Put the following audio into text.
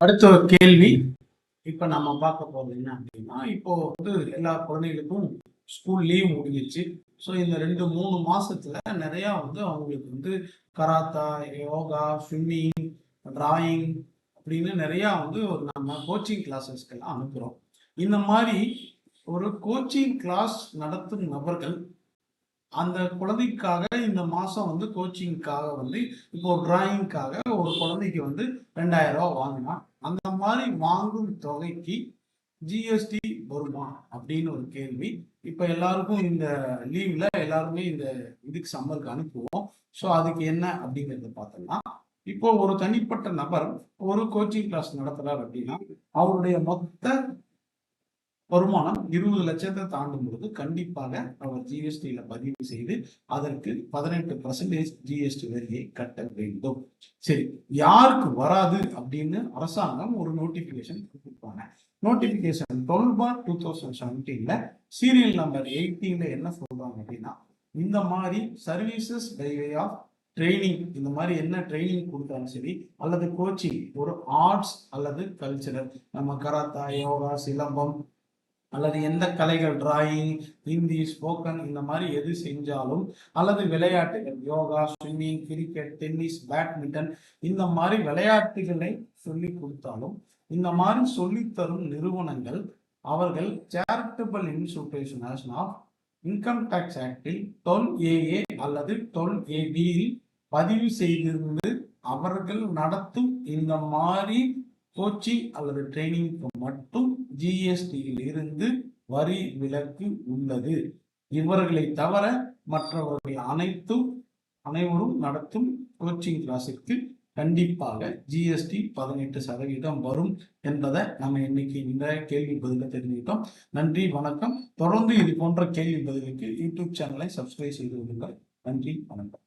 அடுத்த ஒரு கேள்வி இப்போ நம்ம பார்க்க போகிறது என்ன அப்படின்னா இப்போ வந்து எல்லா குழந்தைகளுக்கும் ஸ்கூல் லீவ் முடிஞ்சிச்சு ஸோ இந்த ரெண்டு மூணு மாசத்துல நிறையா வந்து அவங்களுக்கு வந்து கராத்தா யோகா ஸ்விம்மிங் டிராயிங் அப்படின்னு நிறையா வந்து ஒரு நம்ம கோச்சிங் கிளாஸஸ்க்கெல்லாம் அனுப்புகிறோம் இந்த மாதிரி ஒரு கோச்சிங் கிளாஸ் நடத்தும் நபர்கள் அந்த குழந்தைக்காக இந்த மாதம் வந்து கோச்சிங்க்காக வந்து இப்போ டிராயிங்க்காக ஒரு குழந்தைக்கு வந்து ரெண்டாயிரம் ரூபா வாங்கினா அந்த மாதிரி வாங்கும் தொகைக்கு ஜிஎஸ்டி வருமா அப்படின்னு ஒரு கேள்வி. இப்போ எல்லாருக்கும் இந்த லீவ்ல எல்லாருமே இந்த இதுக்கு சம்மருக்கு அனுப்புவோம். ஸோ அதுக்கு என்ன அப்படிங்கிறத பார்த்தோம்னா இப்போ ஒரு தனிப்பட்ட நபர் ஒரு கோச்சிங் கிளாஸ் நடத்துறாரு அப்படின்னா அவருடைய மொத்த வருமானம் இருபது லட்சத்தை தாண்டும் பொழுது கண்டிப்பாக அவர் ஜிஎஸ்டியில பதிவு செய்து அதற்கு பதினெட்டு பர்சன்டேஜ் ஜிஎஸ்டி வரியை கட்ட வேண்டும். சரி யாருக்கு வராது அப்படின்னு அரசாங்கம் ஒரு நோட்டிபிகேஷன் கொடுத்துருப்பாங்க notification twelve four two thousand செவன்டீன்ல serial number எயிட்டீன்ல என்ன சொல்றாங்க அப்படின்னா இந்த மாதிரி services by way of training இந்த மாதிரி என்ன ட்ரைனிங் கொடுத்தாலும் சரி அல்லது கோச்சிங் ஒரு ஆர்ட்ஸ் அல்லது கல்ச்சரல் நம்ம கராத்தா யோகா சிலம்பம் அல்லது எந்த கலைகள் டிராயிங் ஹிந்தி ஸ்போக்கன் இந்த மாதிரி எது செஞ்சாலும் அல்லது விளையாட்டுகள் yoga swimming cricket tennis badminton இந்த மாதிரி விளையாட்டுகளை சொல்லி கொடுத்தாலும் இந்த மாதிரி சொல்லித்தரும் நிறுவனங்கள் அவர்கள் charitable institution of income tax ஆக்டில் டொல் ஏஏ அல்லது டுவெல் ஏபியில் பதிவு செய்திருந்து அவர்கள் நடத்தும் இந்த மாதிரி கோச்சி அல்லது ட்ரைனிங்க்கு மட்டும் ஜிஎஸ்டியில் இருந்து வரி விலக்கு உள்ளது. இவர்களை தவிர மற்றவர்கள் அனைத்தும் அனைவரும் நடத்தும் கோச்சிங் கிளாஸிற்கு கண்டிப்பாக ஜிஎஸ்டி பதினெட்டு சதவீதம் வரும் என்பதை நம்ம இன்னைக்கு இந்த கேள்வி பதில தெரிஞ்சுக்கிட்டோம். நன்றி வணக்கம். தொடர்ந்து இது போன்ற கேள்வி பதிலுக்கு யூடியூப் சேனலை சப்ஸ்கிரைப் செய்து கொள்ளுங்கள். நன்றி வணக்கம்.